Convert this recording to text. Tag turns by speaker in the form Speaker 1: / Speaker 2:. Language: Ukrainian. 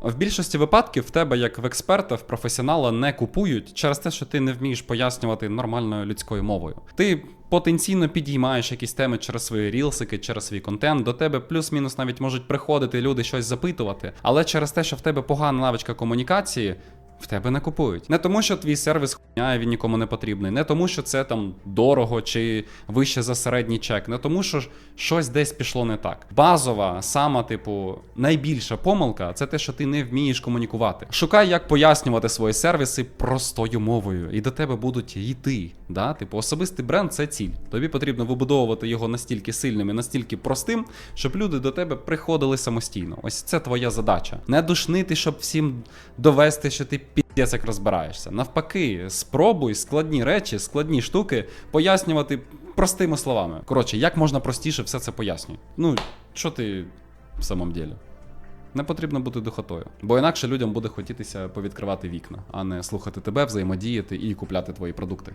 Speaker 1: В більшості випадків в тебе, як в експерта, в професіонала, не купують через те, що ти не вмієш пояснювати нормальною людською мовою. Ти потенційно підіймаєш якісь теми через свої рілсики, через свій контент. До тебе плюс-мінус навіть можуть приходити люди щось запитувати. Але через те, що в тебе погана навичка комунікації. В тебе не купують. Не тому, що твій сервіс хуйня, він нікому не потрібний, не тому, що це там дорого чи вище за середній чек, не тому, що щось десь пішло не так. Базова, сама, типу, найбільша помилка це те, що ти не вмієш комунікувати. Шукай, як пояснювати свої сервіси простою мовою, і до тебе будуть йти. Да? Типу, особистий бренд це ціль. Тобі потрібно вибудовувати його настільки сильним і настільки простим, щоб люди до тебе приходили самостійно. Ось це твоя задача. Не душнити, щоб всім довести, що ти піздець як розбираєшся. Навпаки, спробуй складні речі, складні штуки пояснювати простими словами. Коротше, як можна простіше все це пояснює. Ну, що ти в самом ділі? Не потрібно бути духотою, бо інакше людям буде хотітися повідкривати вікна, а не слухати тебе, взаємодіяти і купляти твої продукти.